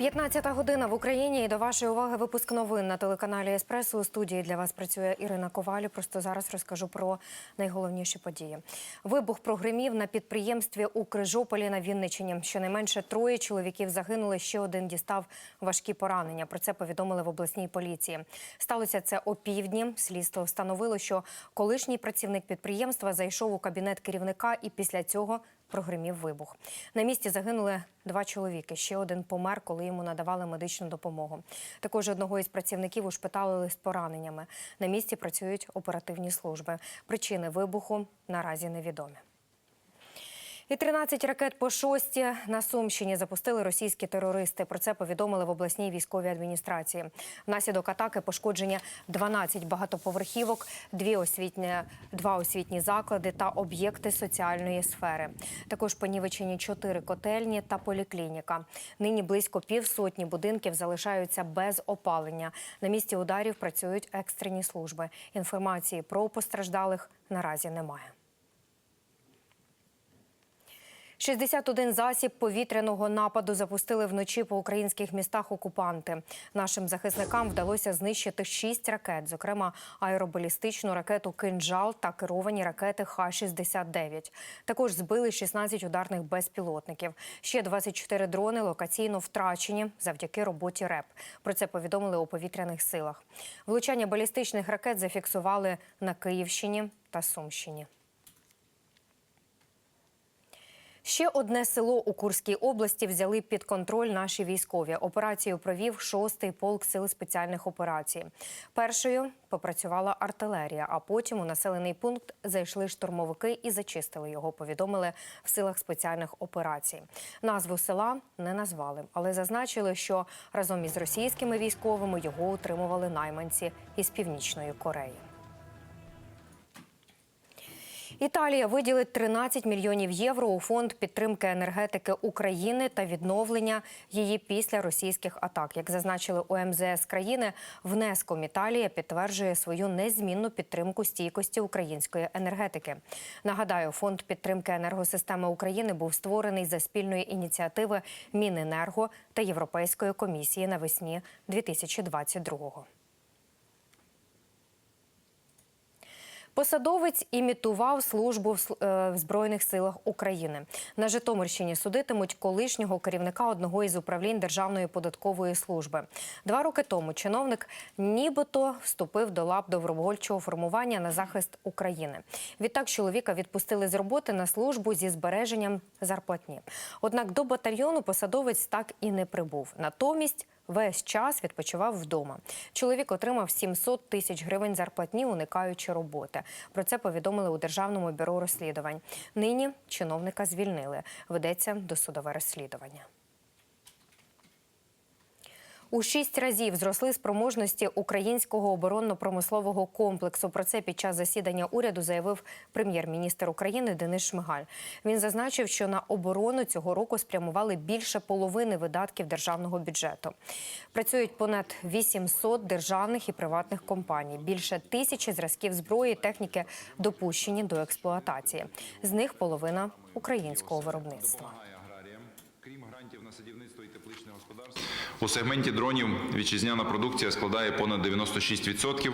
15 година в Україні і до вашої уваги випуск новин на телеканалі Еспресо. У студії для вас працює Ірина Коваль. Просто зараз розкажу про найголовніші події. Вибух прогримів на підприємстві у Крижополі на Вінничині. Щонайменше троє чоловіків загинули. Ще один дістав важкі поранення. Про це повідомили в обласній поліції. Сталося це о півдні. Слідство встановило, що колишній працівник підприємства зайшов у кабінет керівника і після цього прогримів вибух. На місці загинули два чоловіки. Ще один помер, коли йому надавали медичну допомогу. Також одного із працівників ушпиталили з пораненнями. На місці працюють оперативні служби. Причини вибуху наразі невідомі. І 13 ракет по шості на Сумщині запустили російські терористи. Про це повідомили в обласній військовій адміністрації. Внаслідок атаки пошкодження 12 багатоповерхівок, дві освітні, два освітні заклади та об'єкти соціальної сфери. Також понівечені чотири котельні та поліклініка. Нині близько півсотні будинків залишаються без опалення. На місці ударів працюють екстрені служби. Інформації про постраждалих наразі немає. 61 засіб повітряного нападу запустили вночі по українських містах окупанти. Нашим захисникам вдалося знищити 6 ракет, зокрема аеробалістичну ракету «Кинджал» та керовані ракети Х-69. Також збили 16 ударних безпілотників. Ще 24 дрони локаційно втрачені завдяки роботі РЕП. Про це повідомили у повітряних силах. Влучання балістичних ракет зафіксували на Київщині та Сумщині. Ще одне село у Курській області взяли під контроль наші військові. Операцію провів шостий полк сил спеціальних операцій. Першою попрацювала артилерія, а потім у населений пункт зайшли штурмовики і зачистили його. Повідомили в силах спеціальних операцій. Назву села не назвали, але зазначили, що разом із російськими військовими його утримували найманці із північної Кореї. Італія виділить 13 мільйонів євро у фонд підтримки енергетики України та відновлення її після російських атак. Як зазначили у МЗС країни, внеском Італія підтверджує свою незмінну підтримку стійкості української енергетики. Нагадаю, фонд підтримки енергосистеми України був створений за спільної ініціативи Міненерго та Європейської комісії навесні 2022-го. Посадовець імітував службу е, в Збройних силах України. На Житомирщині судитимуть колишнього керівника одного із управлінь Державної податкової служби. Два роки тому чиновник нібито вступив до лап добровольчого формування на захист України. Відтак чоловіка відпустили з роботи на службу зі збереженням зарплатні. Однак до батальйону посадовець так і не прибув. Натомість Весь час відпочивав вдома. Чоловік отримав 700 тисяч гривень зарплатні, уникаючи роботи. Про це повідомили у Державному бюро розслідувань. Нині чиновника звільнили. Ведеться досудове розслідування. У шість разів зросли спроможності українського оборонно-промислового комплексу. Про це під час засідання уряду заявив прем'єр-міністр України Денис Шмигаль. Він зазначив, що на оборону цього року спрямували більше половини видатків державного бюджету. Працюють понад 800 державних і приватних компаній. Більше тисячі зразків зброї техніки допущені до експлуатації. З них половина українського виробництва. У сегменті дронів вітчизняна продукція складає понад 96%.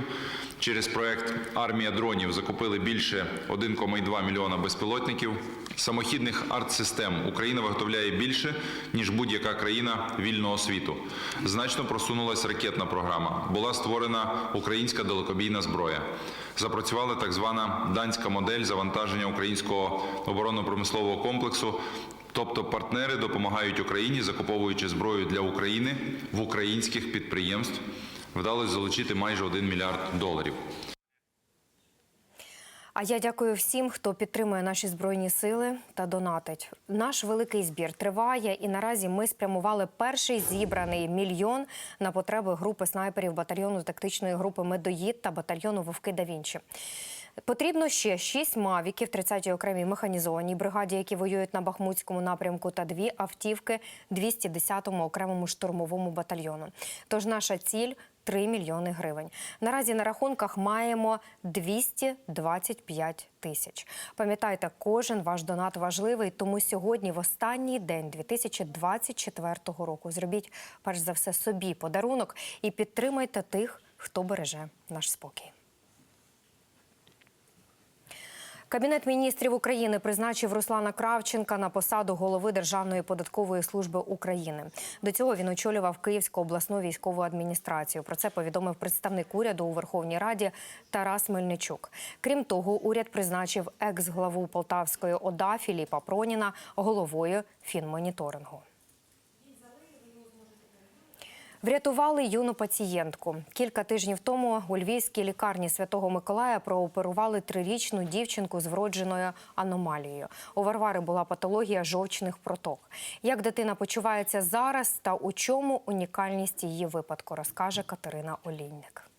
Через проект Армія дронів закупили більше 1,2 мільйона безпілотників. Самохідних артсистем Україна виготовляє більше, ніж будь-яка країна вільного світу. Значно просунулася ракетна програма. Була створена українська далекобійна зброя. Запрацювала так звана данська модель завантаження українського оборонно-промислового комплексу. Тобто партнери допомагають Україні, закуповуючи зброю для України в українських підприємств. Вдалося залучити майже 1 мільярд доларів. А я дякую всім, хто підтримує наші збройні сили та донатить. Наш великий збір триває, і наразі ми спрямували перший зібраний мільйон на потреби групи снайперів батальйону тактичної групи Медоїд та батальйону Вовки да Вінчі. Потрібно ще шість мавіків 30-й окремій механізованій бригаді, які воюють на Бахмутському напрямку, та дві автівки 210-му окремому штурмовому батальйону. Тож наша ціль 3 мільйони гривень. Наразі на рахунках маємо 225 тисяч. Пам'ятайте, кожен ваш донат важливий, тому сьогодні, в останній день 2024 року, зробіть перш за все собі подарунок і підтримайте тих, хто береже наш спокій. Кабінет міністрів України призначив Руслана Кравченка на посаду голови Державної податкової служби України. До цього він очолював Київську обласну військову адміністрацію. Про це повідомив представник уряду у Верховній Раді Тарас Мельничук. Крім того, уряд призначив екс-главу Полтавської ОДА Філіпа Проніна головою фінмоніторингу. Врятували юну пацієнтку. Кілька тижнів тому у львівській лікарні Святого Миколая прооперували трирічну дівчинку з вродженою аномалією. У Варвари була патологія жовчних проток. Як дитина почувається зараз та у чому унікальність її випадку, розкаже Катерина Олійник.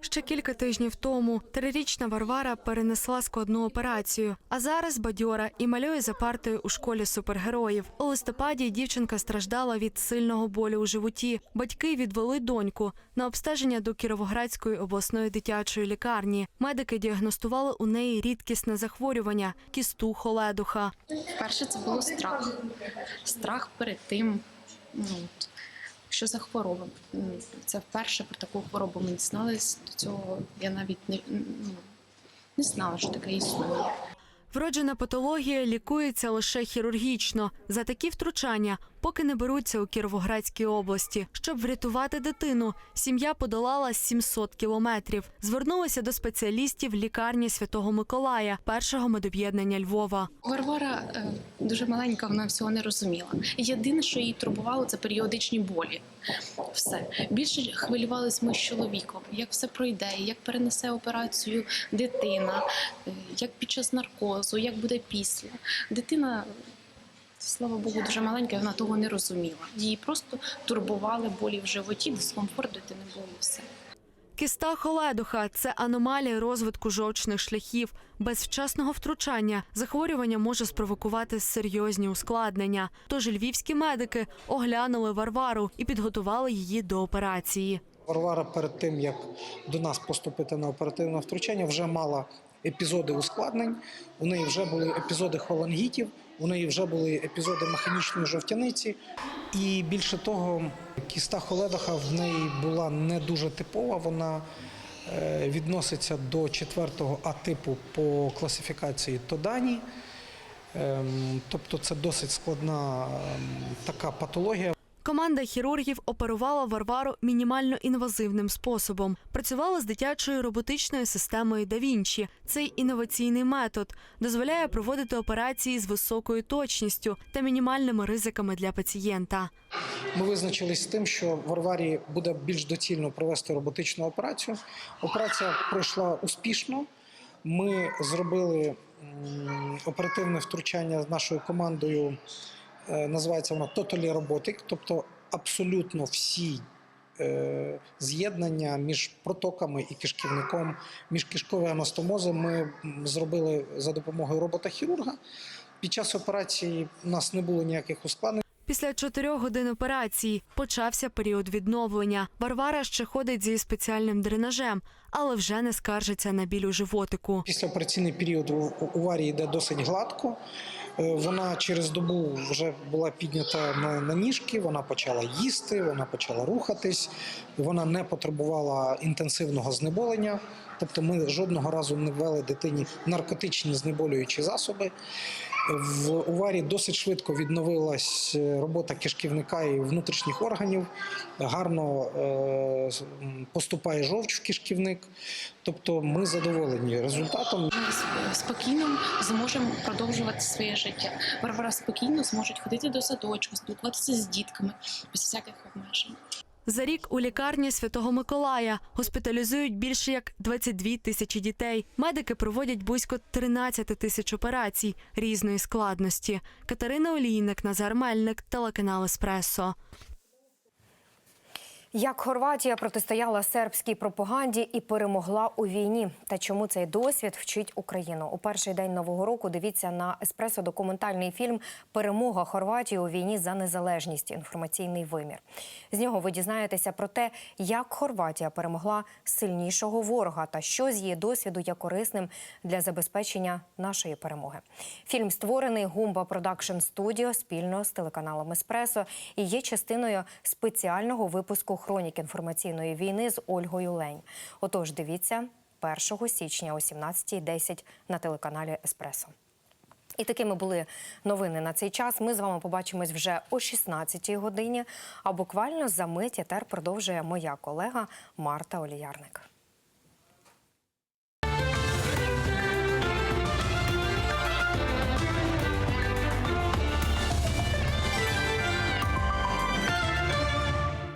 Ще кілька тижнів тому трирічна Варвара перенесла складну операцію, а зараз бадьора і малює за партою у школі супергероїв. У листопаді дівчинка страждала від сильного болю у животі. Батьки відвели доньку на обстеження до Кіровоградської обласної дитячої лікарні. Медики діагностували у неї рідкісне захворювання кісту холедуха. Перше це було страх. Страх перед тим, ну, що за хвороба. Це вперше про таку хворобу ми дізналися. До цього я навіть не, ну, не знала, що таке існує. Вроджена патологія лікується лише хірургічно. За такі втручання поки не беруться у Кіровоградській області. Щоб врятувати дитину, сім'я подолала 700 кілометрів. Звернулася до спеціалістів лікарні Святого Миколая, першого медоб'єднання Львова. Варвара е, дуже маленька, вона всього не розуміла. Єдине, що її турбувало, це періодичні болі. Все більше хвилювалися ми з чоловіком, як все пройде, як перенесе операцію дитина, е, як під час наркозу, як буде після. Дитина, слава Богу, дуже маленька, і вона того не розуміла. Її просто турбували болі в животі, дискомфорт дитини був і все. Кіста холедуха це аномалія розвитку жовчних шляхів. Без вчасного втручання захворювання може спровокувати серйозні ускладнення. Тож львівські медики оглянули Варвару і підготували її до операції. Варвара перед тим, як до нас поступити на оперативне втручання, вже мала епізоди ускладнень. У неї вже були епізоди холангітів, у неї вже були епізоди механічної жовтяниці. І більше того, кіста холедаха в неї була не дуже типова. Вона е, відноситься до четвертого А-типу по класифікації Тодані. Ем, Тобто це досить складна ем, така патологія. Команда хірургів оперувала Варвару мінімально інвазивним способом. Працювала з дитячою роботичною системою Да Вінчі. Цей інноваційний метод дозволяє проводити операції з високою точністю та мінімальними ризиками для пацієнта. Ми визначились з тим, що Варварі буде більш доцільно провести роботичну операцію. Операція пройшла успішно. Ми зробили оперативне втручання з нашою командою. Е, Називається вона Totally Robotic, тобто абсолютно всі е, з'єднання між протоками і кишківником, між кишковою анастомозом ми зробили за допомогою робота-хірурга. Під час операції у нас не було ніяких ускладнень. Після чотирьох годин операції почався період відновлення. Варвара ще ходить зі спеціальним дренажем, але вже не скаржиться на біль у животику. Післяопераційний період у Варі йде досить гладко. Е, Вона через добу вже була піднята на, на ніжки, вона почала їсти, вона почала рухатись, вона не потребувала інтенсивного знеболення. Тобто ми жодного разу не ввели дитині наркотичні знеболюючі засоби. В уварі досить швидко відновилась е, робота кишківника і внутрішніх органів. Гарно е, поступає жовч в кишківник. Тобто ми задоволені результатом. Ми спокійно зможемо продовжувати своє життя. Варвара спокійно зможуть ходити до садочку, спілкуватися з дітками без всяких обмежень. За рік у лікарні Святого Миколая госпіталізують більше як 22 тисячі дітей. Медики проводять близько 13 тисяч операцій різної складності. Катерина Олійник, Назар Мельник, телеканал Еспресо. Як Хорватія протистояла сербській пропаганді і перемогла у війні, та чому цей досвід вчить Україну у перший день нового року? Дивіться на еспресо документальний фільм Перемога Хорватії у війні за незалежність. Інформаційний вимір. З нього ви дізнаєтеся про те, як Хорватія перемогла сильнішого ворога та що з її досвіду є корисним для забезпечення нашої перемоги. Фільм створений Гумба Продакшн Студіо спільно з телеканалом Еспресо і є частиною спеціального випуску хронік інформаційної війни з Ольгою Лень. Отож, дивіться 1 січня о 17.10 на телеканалі Еспресо. І такими були новини на цей час. Ми з вами побачимось вже о 16-й годині. А буквально за мить етер продовжує моя колега Марта Оліярник.